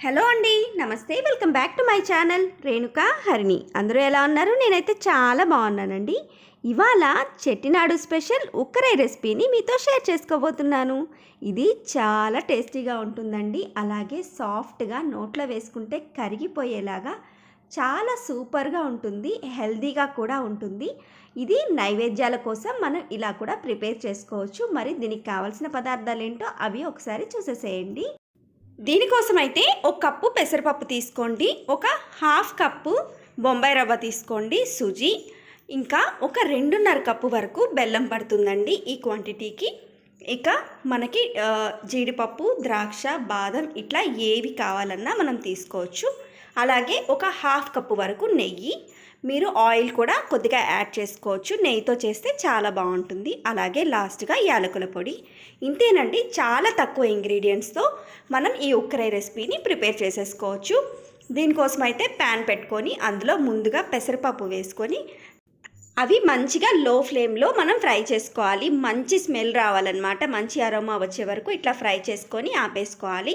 Hello అండి నమస్తే. Welcome back to my channel Renuka Harini. అందరూ ఎలా ఉన్నారు? నేనైతే చాలా బాగున్నానండి. ఇవాళ చెట్టినాడు స్పెషల్ ఉక్కరై రెసిపీని మీతో షేర్ చేసుకోబోతున్నాను. ఇది చాలా టేస్టీగా ఉంటుందండి. అలాగే సాఫ్ట్గా నోట్లో వేసుకుంటే కరిగిపోయేలాగా చాలా సూపర్గా ఉంటుంది. హెల్తీగా కూడా ఉంటుంది. ఇది నైవేద్యాల కోసం మనం ఇలా కూడా ప్రిపేర్ చేసుకోవచ్చు. మరి దీనికి కావాల్సిన పదార్థాలు ఏంటో అవి ఒకసారి చూసేసేయండి. దీనికోసం అయితే ఒక కప్పు పెసరపప్పు తీసుకోండి ఒక హాఫ్ కప్పు బొంబాయి రవ్వ తీసుకోండి సుజీ. ఇంకా ఒక రెండున్నర కప్పు వరకు బెల్లం పడుతుందండి ఈ క్వాంటిటీకి. ఇక మనకి జీడిపప్పు ద్రాక్ష బాదం ఇట్లా ఏవి కావాలన్నా మనం తీసుకోవచ్చు. అలాగే ఒక హాఫ్ కప్పు వరకు నెయ్యి మీరు ఆయిల్ కూడా కొద్దిగా యాడ్ చేసుకోవచ్చు. నెయ్యితో చేస్తే చాలా బాగుంటుంది. అలాగే లాస్ట్గా యాలకుల పొడి. ఇంతేనండి చాలా తక్కువ ఇంగ్రీడియంట్స్తో మనం ఈ ఉక్కరై రెసిపీని ప్రిపేర్ చేసేసుకోవచ్చు. దీనికోసం అయితే ప్యాన్ పెట్టుకొని అందులో ముందుగా పెసరపప్పు వేసుకొని అవి మంచిగా లో ఫ్లేమ్లో మనం ఫ్రై చేసుకోవాలి. మంచి స్మెల్ రావాలన్నమాట. మంచి అరోమా వచ్చే వరకు ఇట్లా ఫ్రై చేసుకొని ఆపేసుకోవాలి.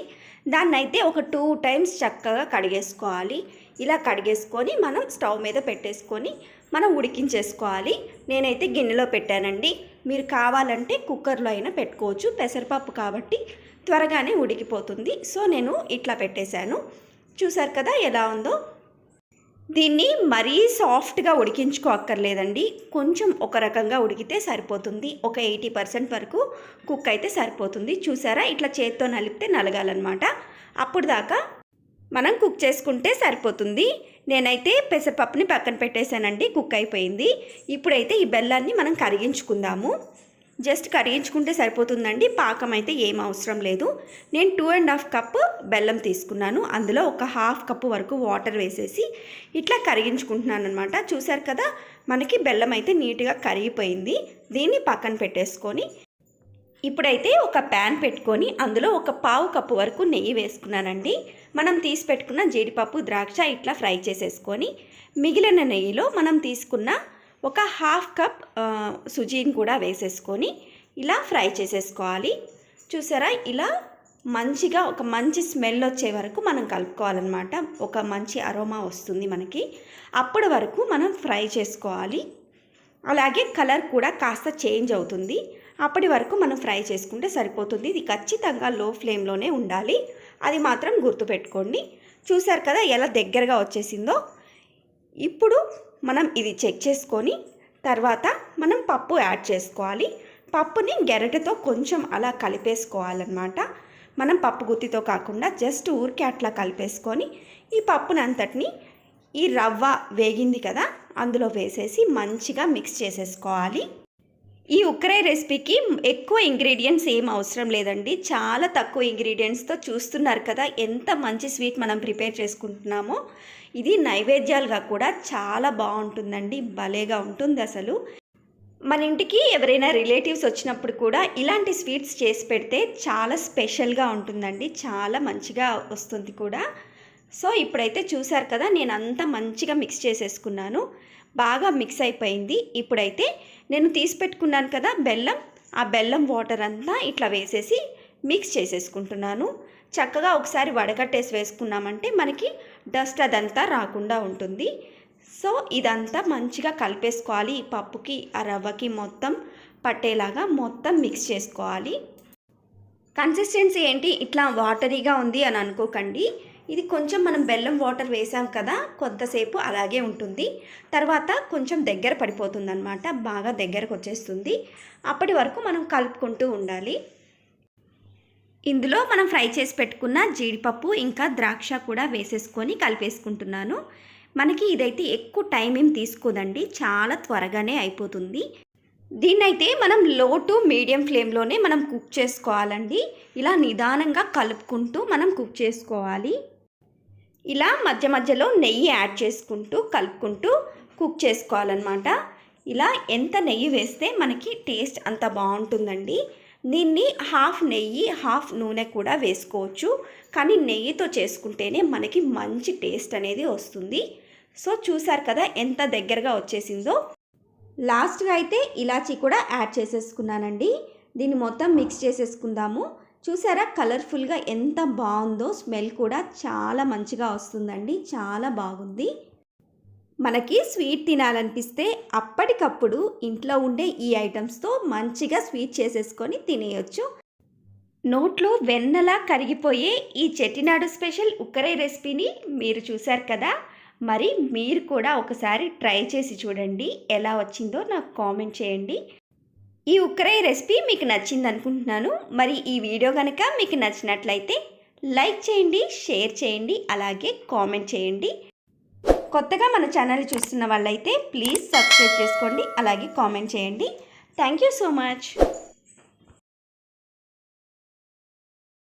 దాన్ని అయితే ఒక టూ టైమ్స్ చక్కగా కడిగేసుకోవాలి. ఇలా కడిగేసుకొని మనం స్టవ్ మీద పెట్టేసుకొని మనం ఉడికించేసుకోవాలి. నేనైతే గిన్నెలో పెట్టానండి. మీరు కావాలంటే కుక్కర్లో అయినా పెట్టుకోవచ్చు. పెసరపప్పు కాబట్టి త్వరగానే ఉడికిపోతుంది. సో నేను ఇట్లా పెట్టేశాను. చూసారు కదా ఎలా ఉందో? దీన్ని మరీ సాఫ్ట్గా ఉడికించుకోక్కర్లేదండి. కొంచెం ఒక రకంగా ఉడికితే సరిపోతుంది. ఒక ఎయిటీ పర్సెంట్ వరకు కుక్ అయితే సరిపోతుంది. చూసారా? ఇట్లా చేత్తో నలిపితే నలగాలన్నమాట. అప్పుడు దాకా మనం కుక్ చేసుకుంటే సరిపోతుంది. నేనైతే పెసరపప్పుని పక్కన పెట్టేశానండి కుక్ అయిపోయింది. ఇప్పుడైతే ఈ బెల్లాన్ని మనం కరిగించుకుందాము. జస్ట్ కరిగించుకుంటే సరిపోతుందండి పాకం అయితే ఏం అవసరం లేదు. నేను టూ అండ్ హాఫ్ కప్ బెల్లం తీసుకున్నాను అందులో ఒక హాఫ్ కప్ వరకు వాటర్ వేసేసి ఇట్లా కరిగించుకుంటున్నాను అనమాట చూసారు కదా మనకి బెల్లం అయితే నీట్గా కరిగిపోయింది. దీన్ని పక్కన పెట్టేసుకొని ఇప్పుడైతే ఒక ప్యాన్ పెట్టుకొని అందులో ఒక పావు కప్పు వరకు నెయ్యి వేసుకున్నానండి. మనం తీసి పెట్టుకున్న జీడిపప్పు ద్రాక్ష ఇట్లా ఫ్రై చేసేసుకొని మిగిలిన నెయ్యిలో మనం తీసుకున్న ఒక హాఫ్ కప్ సుజీని కూడా వేసేసుకొని ఇలా ఫ్రై చేసేసుకోవాలి. చూసారా? ఇలా మంచిగా ఒక మంచి స్మెల్ వచ్చే వరకు మనం కలుపుకోవాలన్నమాట. ఒక మంచి అరోమా వస్తుంది మనకి. అప్పటి వరకు మనం ఫ్రై చేసుకోవాలి. అలాగే కలర్ కూడా కాస్త చేంజ్ అవుతుంది. అప్పటి వరకు మనం ఫ్రై చేసుకుంటే సరిపోతుంది. ఇది ఖచ్చితంగా లో ఫ్లేమ్లోనే ఉండాలి. అది మాత్రం గుర్తుపెట్టుకోండి. చూసారు కదా ఎలా దగ్గరగా వచ్చేసిందో? ఇప్పుడు మనం ఇది చెక్ చేసుకొని తర్వాత మనం పప్పు యాడ్ చేసుకోవాలి. పప్పుని గెరటతో కొంచెం అలా కలిపేసుకోవాలన్నమాట. మనం పప్పు గుత్తితో కాకుండా జస్ట్ ఊరికే అట్లా కలిపేసుకొని ఈ పప్పుని అంతటిని ఈ రవ్వ వేగింది కదా అందులో వేసేసి మంచిగా మిక్స్ చేసేసుకోవాలి. ఈ ఉక్కరై రెసిపీకి ఎక్కువ ఇంగ్రీడియంట్స్ ఏం అవసరం లేదండి. చాలా తక్కువ ఇంగ్రీడియంట్స్తో చూస్తున్నారు కదా ఎంత మంచి స్వీట్ మనం ప్రిపేర్ చేసుకుంటున్నామో. ఇది నైవేద్యాలుగా కూడా చాలా బాగుంటుందండి భలేగా ఉంటుంది అసలు. మన ఇంటికి ఎవరైనా రిలేటివ్స్ వచ్చినప్పుడు కూడా ఇలాంటి స్వీట్స్ చేసి పెడితే చాలా స్పెషల్గా ఉంటుందండి చాలా మంచిగా వస్తుంది కూడా. సో ఇప్పుడైతే చూసారు కదా నేను అంతా మంచిగా మిక్స్ చేసేసుకున్నాను. బాగా మిక్స్ అయిపోయింది. ఇప్పుడైతే నేను తీసి పెట్టుకున్నాను కదా బెల్లం ఆ బెల్లం వాటర్ అంతా ఇట్లా వేసేసి మిక్స్ చేసేసుకుంటున్నాను. చక్కగా ఒకసారి వడగట్టేసి వేసుకున్నామంటే మనకి డస్ట్ అదంతా రాకుండా ఉంటుంది. సో ఇదంతా మంచిగా కలిపేసుకోవాలి. ఈ పప్పుకి ఆ రవ్వకి మొత్తం పట్టేలాగా మొత్తం మిక్స్ చేసుకోవాలి. కన్సిస్టెన్సీ ఏంటి? ఇట్లా వాటరీగా ఉంది అని అనుకోకండి. ఇది కొంచెం మనం బెల్లం వాటర్ వేసాం కదా కొంతసేపు అలాగే ఉంటుంది. తర్వాత కొంచెం దగ్గర పడిపోతుంది అనమాట బాగా దగ్గరకు వచ్చేస్తుంది. అప్పటి వరకు మనం కలుపుకుంటూ ఉండాలి. ఇందులో మనం ఫ్రై చేసి పెట్టుకున్న జీడిపప్పు ఇంకా ద్రాక్ష కూడా వేసేసుకొని కలిపేసుకుంటున్నాను. మనకి ఇదైతే ఎక్కువ టైం ఏం తీసుకోదండి చాలా త్వరగానే అయిపోతుంది. దీన్నైతే మనం లో టు మీడియం ఫ్లేమ్లోనే మనం కుక్ చేసుకోవాలండి. ఇలా నిదానంగా కలుపుకుంటూ మనం కుక్ చేసుకోవాలి. ఇలా మధ్య మధ్యలో నెయ్యి యాడ్ చేసుకుంటూ కలుపుకుంటూ కుక్ చేసుకోవాలన్నమాట. ఇలా ఎంత నెయ్యి వేస్తే మనకి టేస్ట్ అంత బాగుంటుందండి. దీన్ని హాఫ్ నెయ్యి హాఫ్ నూనె కూడా వేసుకోవచ్చు. కానీ నెయ్యితో చేసుకుంటేనే మనకి మంచి టేస్ట్ అనేది వస్తుంది. సో చూసారు కదా ఎంత దగ్గరగా వచ్చేసిందో. లాస్ట్గా అయితే ఇలాచీ కూడా యాడ్ చేసేసుకున్నానండి. దీన్ని మొత్తం మిక్స్ చేసేసుకుందాము. చూసారా? కలర్ఫుల్గా ఎంత బాగుందో స్మెల్ కూడా చాలా మంచిగా వస్తుందండి. చాలా బాగుంది. మనకి స్వీట్ తినాలనిపిస్తే అప్పటికప్పుడు ఇంట్లో ఉండే ఈ ఐటమ్స్తో మంచిగా స్వీట్ చేసేసుకొని తినేయొచ్చు. నోట్లో వెన్నలా కరిగిపోయే ఈ చెట్టినాడు స్పెషల్ ఉక్కరే రెసిపీని మీరు చూశారు కదా? మరి మీరు కూడా ఒకసారి ట్రై చేసి చూడండి. ఎలా వచ్చిందో నాకు కామెంట్ చేయండి. ఈ ఉక్కరై రెసిపీ మీకు నచ్చింది అనుకుంటున్నాను మరి ఈ వీడియో కనుక మీకు నచ్చినట్లయితే లైక్ చేయండి షేర్ చేయండి అలాగే కామెంట్ చేయండి. కొత్తగా మన ఛానల్ చూస్తున్న వాళ్ళైతే ప్లీజ్ సబ్స్క్రైబ్ చేసుకోండి అలాగే కామెంట్ చేయండి. Thank you so much.